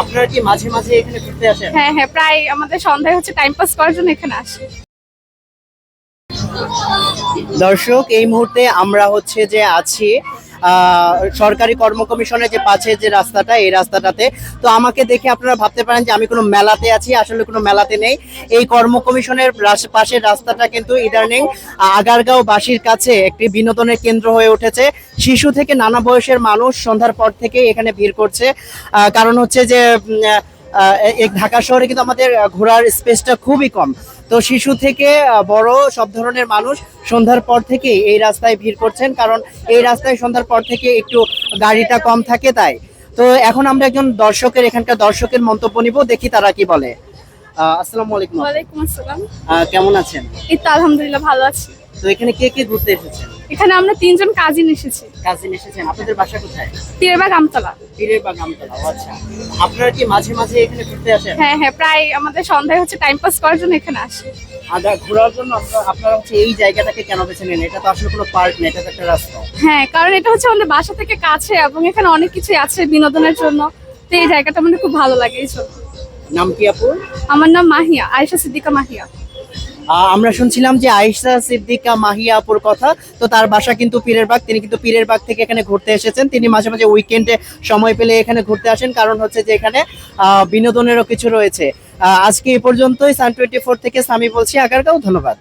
আপনারা কি মাঝে মাঝে এখানে ঘুরতে আসেন? হ্যাঁ হ্যাঁ প্রায় আমাদের সন্ধ্যায় হচ্ছে টাইম পাস করার জন্য এখানে আসি। দর্শক এই মুহূর্তে আমরা হচ্ছে যে আছি সরকারি কর্ম কমিশনের যে পাশে যে রাস্তাটা, এই রাস্তাটাতে। তো আমাকে দেখে আপনারা ভাবতে পারেন যে আমি কোনো মেলাতে আছি, আসলে কোনো মেলাতে নেই। এই কর্ম কমিশনের পাশের রাস্তাটা কিন্তু ইদানিং আগারগাঁও বাসীর কাছে একটি বিনোদনের কেন্দ্র হয়ে উঠেছে। শিশু থেকে নানা বয়সের মানুষ সন্ধ্যার পর থেকে এখানে ভিড় করছে। কারণ হচ্ছে যে ঢাকা শহরে কিন্তু আমাদের ঘোরার স্পেসটা খুবই কম। তো শিশু থেকে বড় সব ধরনের মানুষ সন্ধ্যার পর থেকে এই রাস্তায় ভিড় করছেন কারণ এই রাস্তায় সন্ধ্যার পর থেকে একটু গাড়িটা কম থাকে তাই। তো এখন আমরা একজন দর্শকের এখানকার দর্শকের মন্তব্য নিব দেখি তারা কি বলে। আসসালামু আলাইকুম। ওয়ালাইকুম আসসালাম। কেমন আছেন? এই তো আলহামদুলিল্লাহ ভালো আছি। তো এখানে কে কে ঘুরতে এসেছেন? এখানে আমরা তিনজন কাজিন এসেছি। কাজিন এসেছেন। আপনাদের বাসা কোথায়? পীরেরবাগ আমতলা। পীরের বাগ আমতলা আচ্ছা। আপনারা কি মাঝে মাঝে এখানে ঘুরতে আসেন? হ্যাঁ হ্যাঁ প্রায় আমাদের সন্ধ্যায় হচ্ছে টাইম পাস করার জন্য এখানে আসি। আদা ঘোরার জন্য আপনারা হচ্ছে এই জায়গাটাকে কেন বেছে নেন? এটা তো আসলে কোনো পার্ক না এটা তো একটা রাস্তা। হ্যাঁ কারণ এটা হচ্ছে আমাদের বাসা থেকে কাছে এবং এখানে অনেক কিছু আছে বিনোদনের জন্য। তো এই জায়গাটা আমাদের খুব ভালো লাগে এই জন্য। নাম কি আপু আমার নাম মাহিয়া আয়েশা সিদ্দিকা মাহিয়া। আমরা শুনছিলাম যে আয়েশা সিদ্দিকা মাহিয়া আপুর কথা, তো তার বাসা কিন্তু পীরের বাগ তিনি কিন্তু পীরের বাগ থেকে এখানে ঘুরতে এসেছেন। তিনি মাঝে মাঝে উইকেন্ডে সময় পেলে এখানে ঘুরতে আসেন। কারণ হচ্ছে যে এখানে বিনোদনেরও কিছু রয়েছে। আজকে এ পর্যন্তই। সান টোয়েন্টি ফোর থেকে সামি বলছি। আগারগাঁও, ধন্যবাদ।